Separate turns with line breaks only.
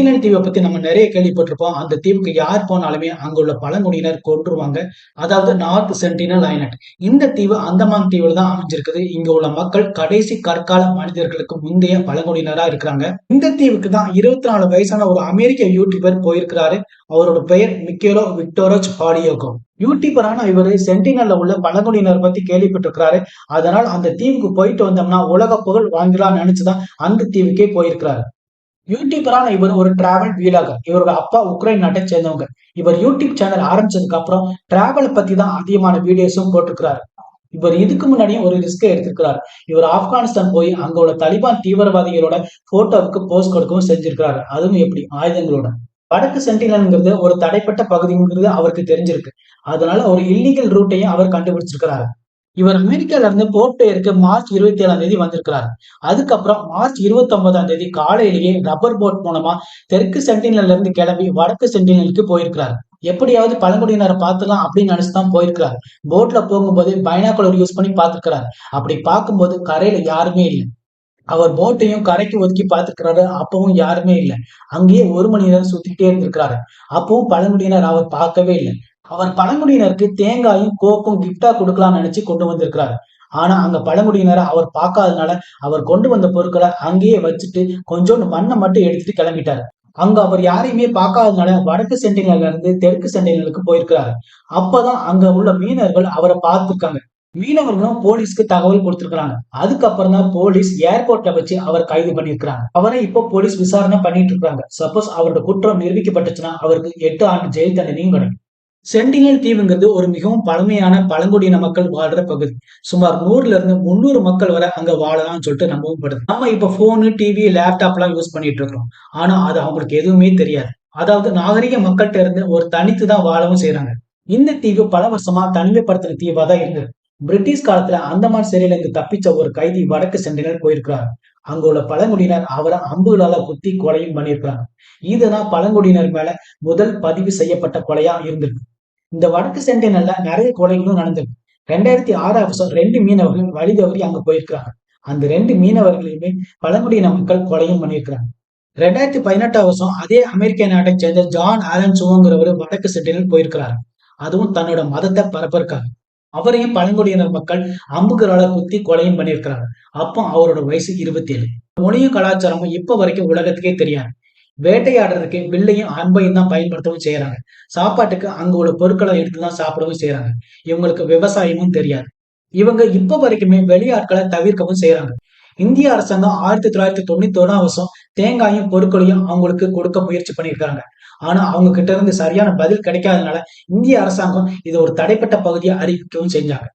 Sentinel தீவை பத்தி நம்ம நிறைய கேள்விப்பட்டிருப்போம். அந்த தீவுக்கு யார் போனாலுமே அங்குள்ள பழங்குடியினர் கொன்றுவாங்க. அதாவது நார்த் சென்டினல் ஐலண்ட். இந்த தீவு அந்தமான் தீவுல தான் அமைஞ்சிருக்குது. இங்க உள்ள மக்கள் கடைசி கற்கால மனிதர்களுக்கு முந்தைய பழங்குடியினரா இருக்கிறாங்க. இந்த தீவுக்கு தான் இருபத்தி நாலு வயசான ஒரு அமெரிக்க யூடியூபர் போயிருக்கிறாரு. அவரோட பெயர் மிக்கேலோ விக்டோரோச் பாடியோகோ யூடியூபரான இவர் சென்டினல்ல உள்ள பழங்குடியினர் பத்தி கேள்விப்பட்டிருக்கிறாரு. அதனால் அந்த தீவுக்கு போயிட்டு வந்தோம்னா உலக புகழ் வாங்கலாம்னு நினைச்சுதான் அந்த தீவுக்கே போயிருக்கிறாரு. யூடியூபரான இவர் ஒரு டிராவல் வீலாகர் இவரோட அப்பா உக்ரைன் நாட்டை சேர்ந்தவங்க. இவர் யூடியூப் சேனல் ஆரம்பிச்சதுக்கு அப்புறம் டிராவலை பத்தி தான் அதிகமான வீடியோஸும் போட்டிருக்கிறாரு. இவர் இதுக்கு முன்னாடியும் ஒரு ரிஸ்க் எடுத்திருக்கிறார். இவர் ஆப்கானிஸ்தான் போய் அங்க உள்ள தலிபான் தீவிரவாதிகளோட போட்டோவுக்கு போஸ்ட் கொடுக்கவும் செஞ்சிருக்கிறாரு. அதுவும் எப்படி? ஆயுதங்களோட. வடக்கு சென்டினல்ங்கிறது ஒரு தடைப்பட்ட பகுதிங்கிறது அவருக்கு தெரிஞ்சிருக்கு. அதனால ஒரு இல்லீகல் ரூட்டையும் அவர் கண்டுபிடிச்சிருக்கிறாரு. இவர் அமெரிக்கால இருந்து போர்ட் பிளேயருக்கு மார்ச் இருபத்தி ஏழாம் தேதி வந்திருக்கிறார். அதுக்கப்புறம் மார்ச் இருபத்தி ஒன்பதாம் தேதி காலையிலேயே ரப்பர் போட் மூலமா தெற்கு சென்டினல்ல இருந்து கிளம்பி வடக்கு சென்டினலுக்கு போயிருக்கிறார். எப்படியாவது பழங்குடியினரை பார்த்துலாம் அப்படின்னு நினைச்சுதான் போயிருக்கிறார். போட்ல போகும்போது பைனாக்குலர் யூஸ் பண்ணி பார்த்துருக்கிறார். அப்படி பார்க்கும்போது கரையில யாருமே இல்லை. அவர் போட்டையும் கரைக்கு ஒதுக்கி பார்த்துருக்கிறாரு. அப்பவும் யாருமே இல்லை. அங்கேயே ஒரு மணி நேரம் சுத்திட்டே இருந்திருக்கிறாரு. அப்பவும் பழங்குடியினர் அவர் பார்க்கவே இல்லை. அவர் பழங்குடியினருக்கு தேங்காயும் கோக்கும் கிஃப்டா கொடுக்கலாம்னு நினைச்சு கொண்டு வந்திருக்கிறாரு. ஆனா அங்க பழங்குடியினரை அவர் பார்க்காதனால அவர் கொண்டு வந்த பொருட்களை அங்கேயே வச்சுட்டு கொஞ்சோண்டு மண்ணை மட்டும் எடுத்துட்டு கிளம்பிட்டாரு. அங்க அவர் யாரையுமே பார்க்காதனால வடக்கு சென்டினல்ல இருந்து தெற்கு சென்டினலுக்கு போயிருக்கிறாரு. அப்பதான் அங்க உள்ள மீனவர்கள் அவரை பார்த்திருக்காங்க. மீனவர்களும் போலீஸ்க்கு தகவல் கொடுத்திருக்கிறாங்க. அதுக்கப்புறம் தான் போலீஸ் ஏர்போர்ட்ல வச்சு அவர் கைது பண்ணிருக்கிறாங்க அவரை இப்போ போலீஸ் விசாரணை பண்ணிட்டு இருக்காங்க. சப்போஸ் அவரோட குற்றம் நிரூபிக்கப்பட்டுச்சுன்னா அவருக்கு எட்டு ஆண்டு ஜெயில் தண்டனையும் கிடைக்கும். சென்டினல் தீவுங்கிறது ஒரு மிகவும் பழமையான பழங்குடியின மக்கள் வாழ்ற பகுதி. சுமார் நூறுல இருந்து முன்னூறு மக்கள் வரை அங்க வாழலாம்னு சொல்லிட்டு நம்பவும் படுது. நம்ம இப்ப போனு டிவி லேப்டாப் எல்லாம் யூஸ் பண்ணிட்டு இருக்கோம் ஆனா அது அவங்களுக்கு எதுவுமே தெரியாது. அதாவது நாகரிக மக்கள்கிட்ட இருந்து ஒரு தனித்து தான் வாழவும் செய்யறாங்க இந்த தீவு பல வருஷமா தனிமைப்படுத்தின தீவா தான் இருந்தது பிரிட்டிஷ் காலத்துல அந்தமான் சிறையில இருந்து தப்பிச்ச ஒரு கைதி வடக்கு சென்டினல் போயிருக்கிறார். அங்க உள்ள பழங்குடியினர் அவரை அம்புகளால குத்தி கொலையும் பண்ணியிருக்கிறாங்க. இதுதான் பழங்குடியினர் மேல முதல் பதிவு செய்யப்பட்ட கொலையா இருந்திருக்கு. இந்த வடக்கு சென்டினல்ல நிறைய கொலைகளும் நடந்திருக்கு. ரெண்டாயிரத்தி ஆறு வருஷம் ரெண்டு மீனவர்கள் வழி தவறி அங்க போயிருக்கிறாங்க. அந்த ரெண்டு மீனவர்களையுமே பழங்குடியின மக்கள் கொலையும் பண்ணியிருக்கிறாங்க. ரெண்டாயிரத்தி பதினெட்டாம் வருஷம் அதே அமெரிக்க நாட்டை சேர்ந்த ஜான் ஆலன் சுவங்கிறவர் வடக்கு சென்டினல் போயிருக்கிறாரு. அதுவும் தன்னோட மதத்தை பரப்பிருக்காரு அவரையும் பழங்குடியினர் மக்கள் அம்புகளால குத்தி கொலையும் பண்ணியிருக்கிறாங்க. அப்போ அவரோட வயசு இருபத்தி ஏழு மொழியும் கலாச்சாரமும் இப்ப வரைக்கும் உலகத்துக்கே தெரியாது. வேட்டையாடுறதுக்கு வில்லையும் அன்பையும் தான் பயன்படுத்தவும் செய்யறாங்க சாப்பாட்டுக்கு அங்க உள்ள பொருட்களை எடுத்துதான் சாப்பிடவும் செய்யறாங்க இவங்களுக்கு விவசாயமும் தெரியாது. இவங்க இப்ப வரைக்குமே வெளியாட்களை தவிர்க்கவும் செய்யறாங்க இந்திய அரசாங்கம் ஆயிரத்தி தொள்ளாயிரத்தி தொண்ணூத்தி ஒன்றாம் வருஷம் தேங்காயும் பொருட்களையும் அவங்களுக்கு கொடுக்க முயற்சி பண்ணியிருக்காங்க. ஆனா அவங்க கிட்ட இருந்து சரியான பதில் கிடைக்காதனால இந்திய அரசாங்கம் இதை ஒரு தடைப்பட்ட பகுதியை அறிவிக்கவும் செஞ்சாங்க.